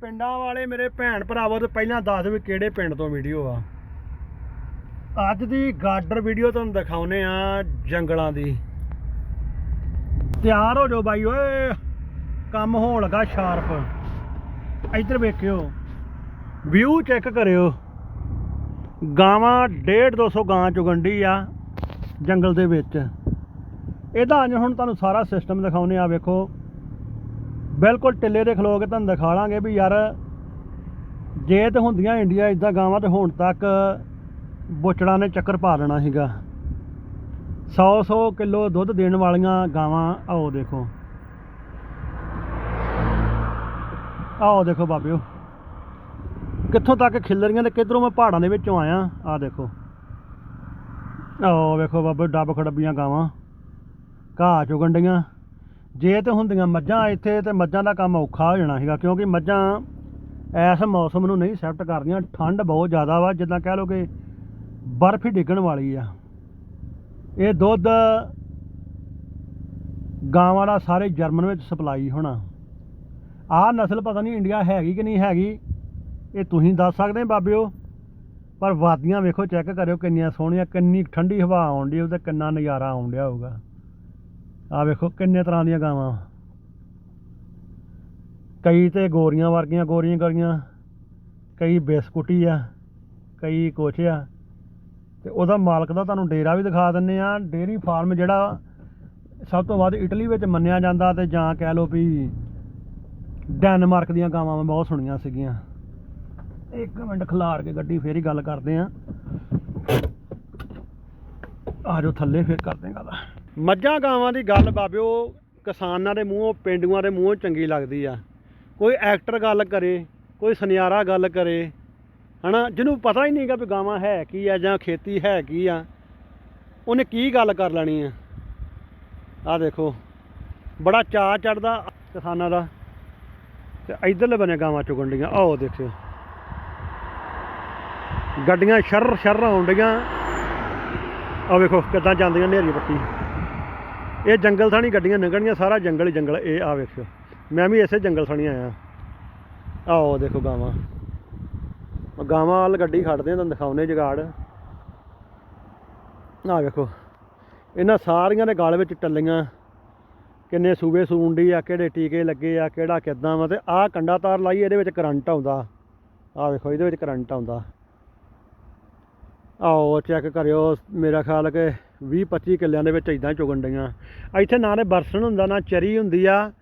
ਪਿੰਡਾਂ ਵਾਲੇ ਮੇਰੇ ਭੈਣ ਭਰਾਵੋ, ਤੋਂ ਪਹਿਲਾਂ ਦੱਸ ਦਿਓ ਕਿਹੜੇ ਪਿੰਡ ਤੋਂ ਵੀਡੀਓ ਆ। ਅੱਜ ਦੀ ਗਾਰਡਰ ਵੀਡੀਓ ਤੁਹਾਨੂੰ ਦਿਖਾਉਨੇ ਆ ਜੰਗਲਾਂ ਦੀ। ਤਿਆਰ ਹੋ ਜਾਓ ਬਾਈ, ਓਏ। ਕੰਮ ਹੋਣ ਲੱਗਾ ਸ਼ਾਰਪ। ਇੱਧਰ ਵੇਖਿਓ। ਵਿਊ ਚੈੱਕ ਕਰਿਓ। ਗਾਵਾਂ 1.5 200 ਗਾਂ ਚੁਗੰਡੀ ਆ ਜੰਗਲ ਦੇ ਵਿੱਚ। ਇਹਦਾ ਅੱਜ ਹੁਣ ਤੁਹਾਨੂੰ ਸਾਰਾ ਸਿਸਟਮ ਦਿਖਾਉਨੇ ਆ, ਵੇਖੋ। ਬਿਲਕੁਲ ਟਿੱਲੇ ਦੇ ਖਲੋ ਕੇ ਤੁਹਾਨੂੰ ਦਿਖਾ ਲਾਂਗੇ ਵੀ ਯਾਰ ਜੇ ਤੇ ਹੁੰਦੀਆਂ ਇੰਡੀਆ ਇਦਾਂ ਗਾਵਾਂ ਤੇ ਹੁਣ ਤੱਕ ਬੁੱਚੜਾਂ ਨੇ ਚੱਕਰ ਪਾ ਦੇਣਾ ਸੀਗਾ। 100 100 ਕਿਲੋ ਦੁੱਧ ਦੇਣ ਵਾਲੀਆਂ ਗਾਵਾਂ, ਆਓ ਦੇਖੋ। ਆਓ ਦੇਖੋ ਬਾਬਿਓ। ਕਿੱਥੋਂ ਤੱਕ ਖਿੱਲਰੀਆਂ ਤੇ ਕਿੱਧਰੋਂ ਮੈਂ ਪਹਾੜਾਂ ਦੇ ਵਿੱਚੋਂ ਆਇਆ ਆ ਦੇਖੋ। ਆਓ ਵੇਖੋ ਬਾਬੇ ਡੱਬ ਖੜੱਬੀਆਂ ਗਾਵਾਂ। ਘਾਹ ਚੁਗਣ ਜੇ ਤੇ ਹੁੰਦੀਆਂ ਮੱਝਾਂ, ਇੱਥੇ ਤੇ ਮੱਝਾਂ ਦਾ ਕੰਮ ਔਖਾ ਹੋ ਜਾਣਾ ਸੀਗਾ, ਕਿਉਂਕਿ ਮੱਝਾਂ ਐਸ ਮੌਸਮ ਨੂੰ ਨਹੀਂ ਐਕਸੈਪਟ ਕਰਦੀਆਂ, ਠੰਡ ਬਹੁਤ ਜ਼ਿਆਦਾ ਵਾ, ਜਿੱਦਾਂ ਕਹਿ ਲਓ ਕਿ ਬਰਫ਼ ਹੀ ਡਿੱਗਣ ਵਾਲੀ ਆ। ਇਹ ਦੁੱਧ ਗਾਵਾਂ ਦਾ ਸਾਰੇ ਜਰਮਨ ਵਿੱਚ ਸਪਲਾਈ ਹੋਣਾ। ਆਹ ਨਸਲ ਪਤਾ ਨਹੀਂ ਇੰਡੀਆ ਹੈਗੀ ਕਿ ਨਹੀਂ ਹੈਗੀ, ਇਹ ਤੁਸੀਂ ਦੱਸ ਸਕਦੇ ਬਾਬਿਓ? ਪਰ ਵਾਦੀਆਂ ਵੇਖੋ, ਚੈੱਕ ਕਰਿਓ ਕਿੰਨੀਆਂ ਸੋਹਣੀਆਂ, ਕਿੰਨੀ ਠੰਡੀ ਹਵਾ ਆਉਣ ਡਈ, ਉਹਦੇ ਕਿੰਨਾ ਨਜ਼ਾਰਾ ਆਉਣ ਡਿਆ ਹੋਊਗਾ। ਆ ਵੇਖੋ ਕਿੰਨੇ ਤਰ੍ਹਾਂ ਦੀਆਂ ਗਾਵਾਂ। ਕਈ ਤੇ ਗੋਰੀਆਂ ਵਰਗੀਆਂ, ਗੋਰੀਆਂ ਗੋਰੀਆਂ ਕਈ ਬਿਸਕੁਟੀ ਆ, ਕਈ ਕੁਛ ਆ। ਤੇ ਉਹਦਾ ਮਾਲਕ ਦਾ ਤੁਹਾਨੂੰ ਡੇਰਾ ਵੀ ਦਿਖਾ ਦਿੰਨੇ ਆ। ਡੇਰੀ ਫਾਰਮ ਜਿਹੜਾ ਸਭ ਤੋਂ ਵੱਧ ਇਟਲੀ ਵਿੱਚ ਮੰਨਿਆ ਜਾਂਦਾ ਤੇ ਜਾਂ ਕਹਿ ਲਓ ਵੀ ਡੈਨਮਾਰਕ ਦੀਆਂ ਗਾਵਾਂ ਮੈਂ ਬਹੁਤ ਸੁਣੀਆਂ ਸੀਗੀਆਂ। ਇੱਕ ਮਿੰਟ ਖਿਲਾਰ ਕੇ ਗੱਡੀ ਫੇਰ ਹੀ ਗੱਲ ਕਰਦੇ ਆ। ਆ ਜਾਓ ਥੱਲੇ ਫੇਰ ਕਰਦੇ ਗੱਲ। ਮੱਝਾਂ ਗਾਵਾਂ ਦੀ ਗੱਲ ਬਾਬਿਓ, ਕਿਸਾਨਾਂ ਦੇ ਮੂੰਹੋਂ, ਪਿੰਡੂਆਂ ਦੇ ਮੂੰਹੋਂ ਚੰਗੀ ਲੱਗਦੀ ਆ। ਕੋਈ ਐਕਟਰ ਗੱਲ ਕਰੇ, ਕੋਈ ਸੁਨਿਆਰਾ ਗੱਲ ਕਰੇ, ਹਨਾ? ਜਿਹਨੂੰ ਪਤਾ ਹੀ ਨਹੀਂਗਾ ਵੀ ਗਾਵਾਂ ਹੈ ਕੀ ਆ ਜਾਂ ਖੇਤੀ ਹੈ ਕੀ ਆ, ਉਹਨੇ ਕੀ ਗੱਲ ਕਰ ਲੈਣੀ ਆ? ਆ ਦੇਖੋ, ਬੜਾ ਚਾਅ ਚੜਦਾ ਕਿਸਾਨਾਂ ਦਾ। ਤੇ ਇਧਰਲੇ ਬੰਨੇ ਗਾਵਾਂ ਚੁਗਣ ਡੀਆਂ ਆਓ ਦੇਖਿਓ। ਗੱਡੀਆਂ ਸ਼ਰ ਸ਼ਰ ਆਉਣ ਡੀਆਂ ਆ ਵੇਖੋ ਕਿੱਦਾਂ ਜਾਂਦੀਆਂ ਨੇਰੀ ਪੱਟੀ। ਇਹ ਜੰਗਲ ਥਾਣੀ ਗੱਡੀਆਂ ਲੰਘਣੀਆਂ, ਸਾਰਾ ਜੰਗਲ ਹੀ ਜੰਗਲ, ਇਹ ਆ ਵੇਖਿਓ। ਮੈਂ ਵੀ ਇਸੇ ਜੰਗਲ ਥਾਣੀ ਆਇਆ। ਆਓ, ਦੇਖੋ ਗਾਵਾਂ। ਗਾਵਾਂ ਵਾਲ ਗੱਡੀ ਖੜਦੇ ਆ, ਤੁਹਾਨੂੰ ਦਿਖਾਉਨੇ ਜਗਾੜ। ਆ ਵੇਖੋ, ਇਹਨਾਂ ਸਾਰੀਆਂ ਦੇ ਗਲ ਵਿੱਚ ਟੱਲੀਆਂ। ਕਿੰਨੇ ਸੂਬੇ ਸੂੰਡੀ ਆ, ਕਿਹੜੇ ਟੀਕੇ ਲੱਗੇ ਆ, ਕਿਹੜਾ ਕਿੱਦਾਂ ਵਾ, ਤੇ ਆਹ ਕੰਡਾ ਤਾਰ ਲਾਈ, ਇਹਦੇ ਵਿੱਚ ਕਰੰਟ ਆਉਂਦਾ। ਆ ਵੇਖੋ, ਇਹਦੇ ਵਿੱਚ ਕਰੰਟ ਆਉਂਦਾ। ਆਓ, ਚੈੱਕ ਕਰਿਓ, ਮੇਰਾ ਖਿਆਲ ਕਿ 20 25 ਕਿੱਲਿਆਂ ਦੇ ਵਿੱਚ ਇਦਾਂ ਚੁਗਣ ਡੀਆਂ ਇੱਥੇ ਨਾ ਨੇ ਬਰਸਣ ਹੁੰਦਾ, ਨਾ ਚਰੀ ਹੁੰਦੀ ਆ।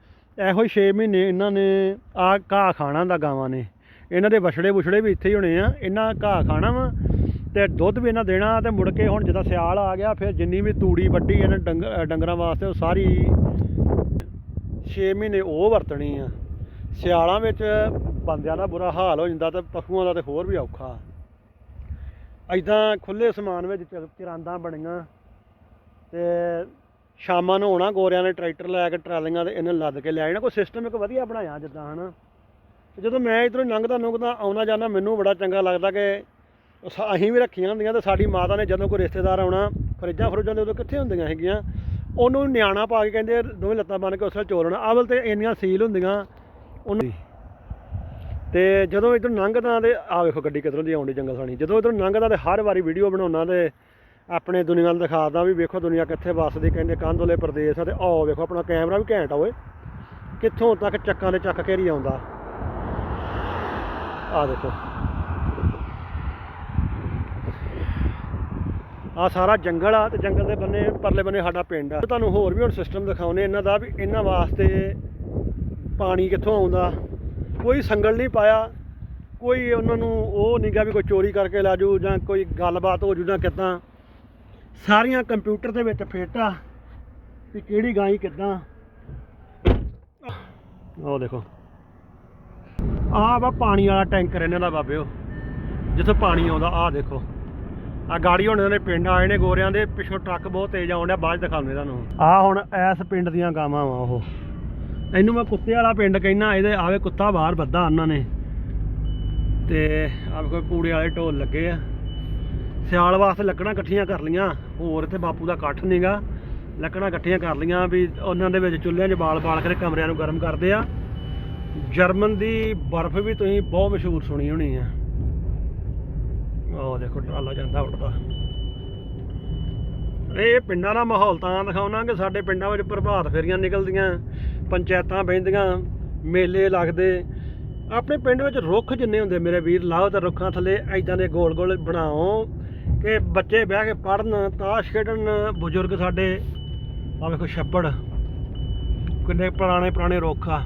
ਇਹੋ ਹੀ 6 ਮਹੀਨੇ ਇਹਨਾਂ ਨੇ ਆ ਘਾਹ ਖਾਣਾ ਹੁੰਦਾ ਗਾਵਾਂ ਨੇ। ਇਹਨਾਂ ਦੇ ਵਛੜੇ ਵੁਛੜੇ ਵੀ ਇੱਥੇ ਹੀ ਹੋਣੇ ਆ। ਇਹਨਾਂ ਘਾਹ ਖਾਣਾ ਵਾ ਤੇ ਦੁੱਧ ਵੀ ਇਹਨਾਂ ਦੇਣਾ ਤੇ ਮੁੜ ਕੇ ਹੁਣ ਜਦੋਂ ਸਿਆਲ ਆ ਗਿਆ, ਫਿਰ ਜਿੰਨੀ ਵੀ ਤੂੜੀ ਵੱਡੀ ਇਹਨਾਂ ਡੰਗ ਡੰਗਰਾਂ ਵਾਸਤੇ ਉਹ ਸਾਰੀ 6 ਮਹੀਨੇ ਉਹ ਵਰਤਣੀ ਆ। ਸਿਆਲਾਂ ਵਿੱਚ ਬੰਦਿਆਂ ਦਾ ਬੁਰਾ ਹਾਲ ਹੋ ਜਾਂਦਾ ਤੇ ਪਸ਼ੂਆਂ ਦਾ ਤੇ ਹੋਰ ਵੀ ਔਖਾ। ਐਦਾਂ ਖੁੱਲੇ ਸਮਾਨ ਵਿੱਚ ਚ- ਚਰਾਂਦਾਂ ਬਣੀਆਂ। ਤੇ ਸ਼ਾਮਾਂ ਨੂੰ ਆਉਣਾ, ਗੋਰਿਆਂ ਨੇ ਟਰੈਕਟਰ ਲੈ ਕੇ ਟਰਾਲੀਆਂ ਤੇ ਇਹਨੇ ਲੱਦ ਕੇ ਲਿਆਏ ਜਾਣਾ ਕੋਈ ਸਿਸਟਮ ਇੱਕ ਵਧੀਆ ਬਣਾਇਆ ਜਿੱਦਾਂ, ਹਨਾ? ਤੇ ਜਦੋਂ ਮੈਂ ਇਧਰੋਂ ਲੰਘਦਾ ਨੁੰਘਦਾ ਆਉਣਾ ਜਾਂਦਾ, ਮੈਨੂੰ ਬੜਾ ਚੰਗਾ ਲੱਗਦਾ ਕਿ ਸ- ਅਸੀਂ ਵੀ ਰੱਖੀਆਂ ਹੁੰਦੀਆਂ ਤੇ ਸਾਡੀ ਮਾਤਾ ਨੇ ਜਦੋਂ ਕੋਈ ਰਿਸ਼ਤੇਦਾਰ ਆਉਣਾ, ਫਰਿੱਜਾਂ ਫਰੁੱਜਾਂ ਦੇ ਉਦੋਂ ਕਿੱਥੇ ਹੁੰਦੀਆਂ ਹੈਗੀਆਂ? ਉਹਨੂੰ ਨਿਆਣਾ ਪਾ ਕੇ ਕਹਿੰਦੇ, ਦੋਵੇਂ ਲੱਤਾਂ ਬੰਨ ਕੇ ਉਸ ਨਾਲ ਚੋਲਣਾ ਆਵਲ ਤੇ ਇੰਨੀਆਂ ਸੀਲ ਹੁੰਦੀਆਂ, ਉਹਨੂੰ ਤੇ ਜਦੋਂ ਇਧਰ ਲੰਘਦਾ ਤੇ ਆ ਵੇਖੋ ਗੱਡੀ ਕਿਧਰੋਂ ਦੀ ਆਉਂਦੀ ਜੰਗਲ ਸਾਣੀ। ਜਦੋਂ ਇਧਰ ਲੰਘਦਾ ਤੇ ਹਰ ਵਾਰੀ ਵੀਡੀਓ ਬਣਾਉਣਾ ਤੇ ਆਪਣੇ ਦੁਨੀਆ ਨੂੰ ਦਿਖਾਦਾ ਵੀ ਵੇਖੋ ਦੁਨੀਆ ਕਿੱਥੇ ਵੱਸਦੀ, ਕਹਿੰਦੇ ਕੰਧੋਲੇ ਪ੍ਰਦੇਸ਼ ਆ ਤੇ ਆਓ ਵੇਖੋ, ਆਪਣਾ ਕੈਮਰਾ ਵੀ ਘੈਂਟ ਆ ਓਏ। ਕਿੱਥੋਂ ਤੱਕ ਚੱਕਾਂ ਦੇ ਚੱਕ ਘੇਰੀ ਆਉਂਦਾ। ਆ ਦੇਖੋ। ਆ ਸਾਰਾ ਜੰਗਲ ਆ ਤੇ ਜੰਗਲ ਦੇ ਬੰਨੇ, ਪਰਲੇ ਬੰਨੇ ਸਾਡਾ ਪਿੰਡ ਆ। ਤੁਹਾਨੂੰ ਹੋਰ ਵੀ ਹੁਣ ਸਿਸਟਮ ਦਿਖਾਉਨੇ ਇਹਨਾਂ ਦਾ ਵੀ ਇਹਨਾਂ ਵਾਸਤੇ ਪਾਣੀ ਕਿੱਥੋਂ ਆਉਂਦਾ। ਕੋਈ ਸੰਗਲ ਨਹੀਂ ਪਾਇਆ। ਕੋਈ ਉਹਨਾਂ ਨੂੰ ਉਹ ਨਹੀਂਗਾ ਵੀ ਕੋਈ ਚੋਰੀ ਕਰਕੇ ਲੈ ਜਾਊ ਜਾਂ ਕੋਈ ਗੱਲਬਾਤ ਹੋ ਜੂ ਜਾਂ ਕਿੱਦਾਂ। ਸਾਰੀਆਂ ਕੰਪਿਊਟਰ ਦੇ ਵਿੱਚ ਫੇਟਾ ਆ। ਵੀ ਕਿਹੜੀ ਗਾਈ ਕਿੱਦਾਂ। ਉਹ ਦੇਖੋ। ਆਹ ਵਾ ਪਾਣੀ ਵਾਲਾ ਟੈਂਕਰ ਇਹਨਾਂ ਦਾ ਬਾਬਿਓ। ਜਿੱਥੋਂ ਪਾਣੀ ਆਉਂਦਾ, ਆਹ ਦੇਖੋ। ਆ ਗਾੜੀ ਹੁਣ ਇਹਨਾਂ ਨੇ ਪਿੰਡ ਆਏ ਨੇ ਗੋਰਿਆਂ ਦੇ, ਪਿੱਛੋਂ ਟਰੱਕ ਬਹੁਤ ਤੇਜ਼ ਆਉਣ ਡਿਆ, ਬਾਅਦ ਦਿਖਾਉਂਦੇ ਤੁਹਾਨੂੰ ਆਹ ਹੁਣ ਐਸ ਪਿੰਡ ਦੀਆਂ ਗਾਵਾਂ ਵਾ ਉਹ। ਇਹਨੂੰ ਮੈਂ ਕੁੱਤੇ ਵਾਲਾ ਪਿੰਡ ਕਹਿਣਾ ਇਹਦੇ ਆਵੇ ਕੁੱਤਾ ਬਾਹਰ ਬੱਧਾ ਉਹਨਾਂ ਨੇ। ਤੇ ਆ ਕੋਈ ਕੂੜੇ ਵਾਲੇ ਢੋਲ ਲੱਗੇ ਆ। ਸਿਆਲ ਵਾਸਤੇ ਲੱਕੜਾਂ ਇਕੱਠੀਆਂ ਕਰ ਲੀਆਂ ਹੋਰ ਇੱਥੇ ਬਾਪੂ ਦਾ ਇਕੱਠ ਨਹੀਂਗਾ ਲੱਕੜਾਂ ਇਕੱਠੀਆਂ ਕਰ ਲੀਆਂ ਵੀ ਉਹਨਾਂ ਦੇ ਵਿੱਚ ਚੁੱਲ੍ਹਿਆਂ 'ਚ ਬਾਲ ਬਾਲ ਕੇ ਕਮਰਿਆਂ ਨੂੰ ਗਰਮ ਕਰਦੇ ਆ। ਜਰਮਨ ਦੀ ਬਰਫ਼ ਵੀ ਤੁਸੀਂ ਬਹੁਤ ਮਸ਼ਹੂਰ ਸੁਣੀ ਹੋਣੀ ਆ। ਉਹ ਦੇਖੋ, ਟਰਾਲਾ ਜਾਂਦਾ ਉੱਡਦਾ। ਇਹ ਪਿੰਡਾਂ ਦਾ ਮਾਹੌਲ ਤਾਂ ਦਿਖਾਉਣਾ ਕਿ ਸਾਡੇ ਪਿੰਡਾਂ ਵਿੱਚ ਪ੍ਰਭਾਤ ਫੇਰੀਆਂ ਨਿਕਲਦੀਆਂ, ਪੰਚਾਇਤਾਂ ਬਹਿੰਦੀਆਂ, ਮੇਲੇ ਲੱਗਦੇ। ਆਪਣੇ ਪਿੰਡ ਵਿੱਚ ਰੁੱਖ ਜਿੰਨੇ ਹੁੰਦੇ ਮੇਰੇ ਵੀਰ, ਲਾਓ ਤਾਂ ਰੁੱਖਾਂ ਥੱਲੇ ਐਦਾਂ ਦੇ ਗੋਲ ਗੋਲ ਬਣਾਓ। ਕਿ ਬੱਚੇ ਬਹਿ ਕੇ ਪੜਨ ਤਾਸ਼ ਖੇਡਣ, ਬਜ਼ੁਰਗ ਸਾਡੇ। ਆ ਵੇਖੋ ਛੱਪੜ, ਕਿੰਨੇ ਪੁਰਾਣੇ ਪੁਰਾਣੇ ਰੁੱਖ ਆ।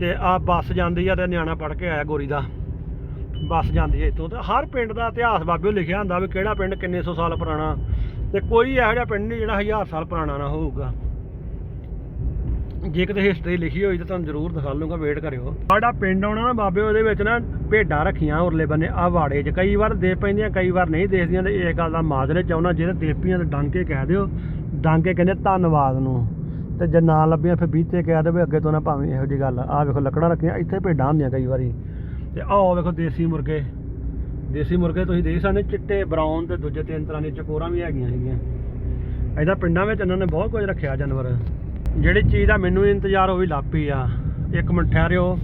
ਤੇ ਆ ਬੱਸ ਜਾਂਦੀ ਆ ਤੇ ਨਿਆਣਾ ਪੜ ਕੇ ਆਇਆ ਗੋਰੀ ਦਾ। ਬੱਸ ਜਾਂਦੀ ਹੈ ਇੱਥੋਂ ਤੇ। ਹਰ ਪਿੰਡ ਦਾ ਇਤਿਹਾਸ ਬਾਬਿਓ ਲਿਖਿਆ ਹੁੰਦਾ ਵੀ ਕਿਹੜਾ ਪਿੰਡ ਕਿੰਨੇ ਸੌ ਸਾਲ ਪੁਰਾਣਾ। ਤੇ ਕੋਈ ਇਹੋ ਜਿਹਾ ਪਿੰਡ ਨਹੀਂ ਜਿਹੜਾ ਹਜ਼ਾਰ ਸਾਲ ਪੁਰਾਣਾ ਨਾ ਹੋਊਗਾ। ਜੇ ਕਿਤੇ ਹਿਸਟਰੀ ਲਿਖੀ ਹੋਈ ਤਾਂ ਤੁਹਾਨੂੰ ਜ਼ਰੂਰ ਦਿਖਾ ਲੂੰਗਾ ਵੇਟ ਕਰਿਓ। ਸਾਡਾ ਪਿੰਡ ਆਉਣਾ ਨਾ ਬਾਬੇ, ਉਹਦੇ ਵਿੱਚ ਨਾ ਭੇਡਾਂ ਰੱਖੀਆਂ ਉਰਲੇ ਬੰਨੇ ਆ ਵਾੜੇ 'ਚ। ਕਈ ਵਾਰ ਦੇ ਪੈਂਦੀਆਂ, ਕਈ ਵਾਰ ਨਹੀਂ ਦੇਖਦੀਆਂ ਤੇ ਇਹ ਗੱਲ ਦਾ ਮਾਜਰੇ ਚਾਹੁੰਦਾ ਜਿਹੜੇ ਦੇਪੀਆਂ ਤੇ ਡਾਂਕੇ ਕਹਿ ਦਿਓ, ਡਾਂਕੇ ਕਹਿੰਦੇ ਧੰਨਵਾਦ ਨੂੰ। ਤੇ ਜੇ ਨਾ ਲੱਭੀਆਂ, ਫਿਰ ਬੀਤੇ ਕਹਿ ਦੇਵੇ, ਅੱਗੇ ਤੋਂ ਨਾ ਭਾਵੇਂ ਇਹੋ ਜੀ ਗੱਲ ਆਹ ਵੇਖੋ, ਲੱਕੜਾਂ ਰੱਖੀਆਂ, ਇੱਥੇ ਭੇਡਾਂ ਹੁੰਦੀਆਂ ਕਈ ਵਾਰੀ। ਤੇ ਆਹ ਵੇਖੋ, ਦੇਸੀ ਮੁਰਗੇ। ਦੇਸੀ ਮੁਰਗੇ ਤੁਸੀਂ ਦੇਖ ਸਕਦੇ ਚਿੱਟੇ, ਬਰਾਊਨ ਤੇ ਦੂਜੇ ਤਿੰਨ ਤਰ੍ਹਾਂ ਦੀਆਂ ਚਕੋਰਾਂ ਵੀ ਹੈਗੀਆਂ ਹੈਗੀਆਂ ਇਹਦਾ ਪਿੰਡਾਂ ਵਿੱਚ ਇਹਨਾਂ ਨੇ ਬਹੁਤ ਕੁਝ ਰੱਖਿਆ, ਜਾਨਵਰ। ਜਿਹੜੀ ਚੀਜ਼ ਦਾ ਮੈਨੂੰ ਇੰਤਜ਼ਾਰ ਉਹ ਵੀ ਲਾਪੀ ਆ। ਇੱਕ ਮਿੰਟ ਠਹਿਰਿਓ।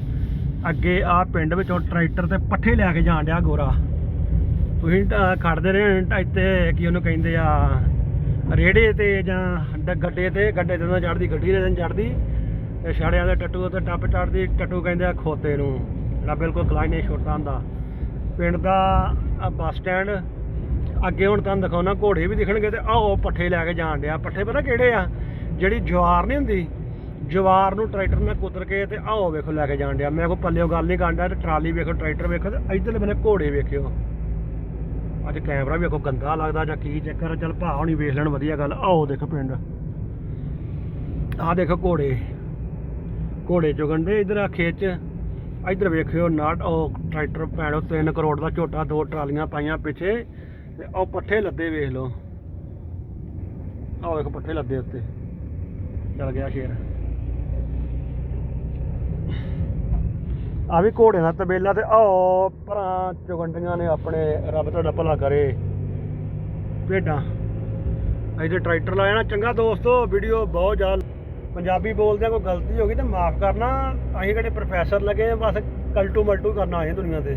ਅੱਗੇ ਆ ਪਿੰਡ ਵਿੱਚੋਂ ਟਰੈਕਟਰ ਤੇ ਪੱਠੇ ਲੈ ਕੇ ਜਾਣ ਡਿਆ ਗੋਰਾ। ਤੁਸੀਂ ਖੜਦੇ ਰਹੇ ਇੱਥੇ ਕੀ ਉਹਨੂੰ ਕਹਿੰਦੇ ਆ, ਰੇੜੇ ਤੇ ਜਾਂ ਗੱਡੇ ਤੇ ਗੱਡੇ ਤੇ ਚੜਦੀ ਗੱਡੀ ਦੇ ਦਿਨ ਚੜਦੀ ਤੇ ਛੜਿਆਂ ਦੇ ਟੱਟੂ ਤੇ ਟੱਪ ਚੜਦੀ ਟੱਟੂ ਕਹਿੰਦੇ ਆ ਖੋਤੇ ਨੂੰ। ਜਿਹੜਾ ਬਿਲਕੁਲ ਕਲਾਈ ਨਹੀਂ ਛੋਟਾ ਹੁੰਦਾ। ਪਿੰਡ ਦਾ ਬੱਸ ਸਟੈਂਡ, ਅੱਗੇ ਹੁਣ ਤੁਹਾਨੂੰ ਦਿਖਾਉਣਾ, ਘੋੜੇ ਵੀ ਦਿਖਣਗੇ ਤੇ ਆਹ ਪੱਠੇ ਲੈ ਕੇ ਜਾਣ ਡਿਆ। ਪੱਠੇ ਪਤਾ ਕਿਹੜੇ ਆ? ਜਿਹੜੀ ਜਵਾਰ ਨਹੀਂ ਹੁੰਦੀ, ਜਵਾਰ ਨੂੰ ਟਰੈਕਟਰ ਨਾਲ ਕੁਤਰ ਕੇ ਤੇ ਆਓ ਵੇਖੋ ਲੈ ਕੇ ਜਾਣ ਡਿਆ। ਮੈਂ ਕੋ ਪੱਲਿਓ ਗੱਲ ਨਹੀਂ ਕਰਦਾ ਤੇ ਟਰਾਲੀ ਵੇਖੋ, ਟਰੈਕਟਰ ਵੇਖੋ ਤੇ ਇਧਰਲੇ ਬੰਨੇ ਘੋੜੇ ਵੇਖਿਓ। ਅੱਜ ਕੈਮਰਾ ਵੀ ਵੇਖੋ ਗੰਦਾ ਲੱਗਦਾ ਜਾਂ ਕੀ ਚੱਕਰ ਚੱਲ ਭਾ ਹੁਣੀ ਵੇਖ ਲੈਣ, ਵਧੀਆ ਗੱਲ। ਆਓ ਦੇਖੋ ਪਿੰਡ। ਆਹ ਦੇਖੋ ਘੋੜੇ। ਘੋੜੇ ਚੁਗੰਡੇ ਇਧਰ ਆ ਖੇਤ ਚ। ਇਧਰ ਵੇਖਿਓ ਨਾਟ, ਉਹ ਟਰੈਕਟਰ ਭੈਣੋ 3 ਕਰੋੜ ਦਾ ਝੋਟਾ, ਦੋ ਟਰਾਲੀਆਂ ਪਾਈਆਂ ਪਿੱਛੇ ਤੇ ਉਹ ਪੱਠੇ ਲੱਦੇ ਵੇਖ ਲਓ। ਆਹ ਵੇਖੋ ਪੱਠੇ ਲੱਦੇ ਉੱਤੇ। ਚੱਲ ਗਿਆ ਸ਼ੇਰ। ਆ ਵੀ ਘੋੜੇ ਦਾ ਤਬੇਲਾ ਤੇ ਆਓ ਭਰਾ ਚੁਗੰਡੀਆਂ ਨੇ ਆਪਣੇ, ਰੱਬ ਤੁਹਾਡਾ ਭਲਾ ਕਰੇ। ਭੇਡਾਂ। ਇਹਦੇ ਟਰੈਕਟਰ ਲਾਇਆ ਨਾ, ਚੰਗਾ ਦੋਸਤੋ ਵੀਡੀਓ ਬਹੁਤ ਜ਼ਿਆਦਾ ਪੰਜਾਬੀ ਬੋਲਦੇ ਕੋਈ ਗਲਤੀ ਹੋ ਗਈ ਤੇ ਮਾਫ ਕਰਨਾ, ਅਸੀਂ ਕਿਹੜੇ ਪ੍ਰੋਫੈਸਰ ਲੱਗੇ ਬਸ ਕਲਟੂ ਮਲਟੂ ਕਰਨਾ ਅਸੀਂ ਦੁਨੀਆ ਤੇ।